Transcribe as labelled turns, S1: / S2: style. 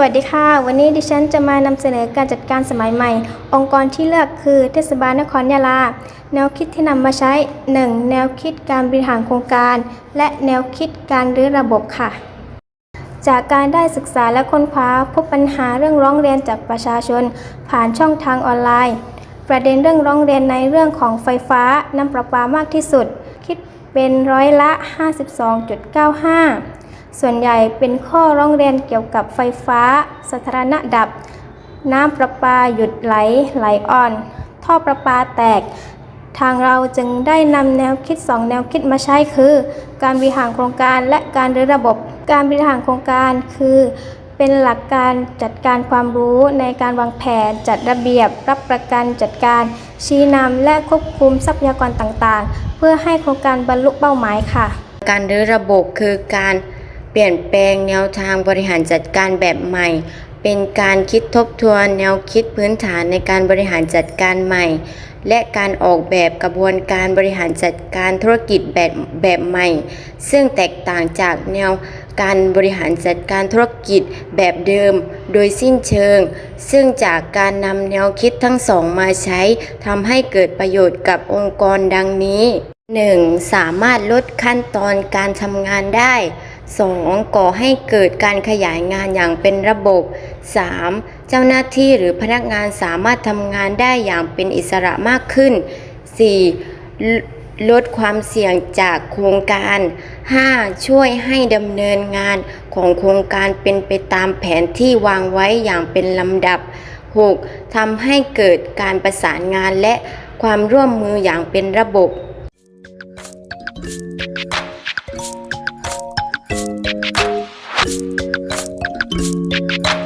S1: สวัสดีค่ะ วันนี้ดิฉันจะมานำเสนอการจัดการสมัยใหม่ องค์กรที่เลือกคือเทศบาลนครยะลา แนวคิดที่นำมาใช้ 1. แนวคิดการบริหารโครงการ และแนวคิดการรื้อระบบค่ะ จากการได้ศึกษาและค้นคว้าพบปัญหาเรื่องร้องเรียนจากประชาชน ผ่านช่องทางออนไลน์ ประเด็นเรื่องร้องเรียนในเรื่องของไฟฟ้าน้ำประปามากที่สุด คิดเป็นร้อยละ 52.95 ส่วนใหญ่เป็นข้อร้องเรียนเกี่ยวกับไฟฟ้าสาธารณะดับ น้ำประปาหยุดไหลไหลอ่อน ท่อประปาแตก ทางเราจึงได้นำแนวคิด 2 แนวคิดมาใช้คือ การบริหารโครงการและการรื้อระบบ การบริหารโครงการคือ เป็นหลักการจัดการความรู้ในการวางแผน จัดระเบียบ รับประกันจัดการ ชี้นำและควบคุมทรัพยากรต่างๆ เพื่อให้โครงการบรรลุเป้าหมายค่ะ
S2: การรื้อระบบคือการ เปลี่ยนแปลงแนวทางบริหารจัดการแบบใหม่ เป็นการคิดทบทวนแนวคิดพื้นฐานในการบริหารจัดการใหม่ และการออกแบบกระบวนการบริหารจัดการธุรกิจแบบแบบใหม่ ซึ่งแตกต่างจากแนวการบริหารจัดการธุรกิจแบบเดิมโดยสิ้นเชิง ซึ่งจากการนำแนวคิดทั้งสองมาใช้ทำให้เกิดประโยชน์กับองค์กรดังนี้ 1. สามารถลดขั้นตอนการทำงานได้ 2. ก่อให้เกิดการขยายงานอย่างเป็นระบบ 3. เจ้าหน้าที่หรือพนักงานสามารถทำงานได้อย่างเป็นอิสระมากขึ้น 4. ลลดความเสี่ยงจากโครงการ 5. ช่วยให้ดำเนินงานของโครงการเป็นไปตามแผนที่วางไว้อย่างเป็นลำดับ 6. ทำให้เกิดการประสานงานและความร่วมมืออย่างเป็นระบบ Thank you.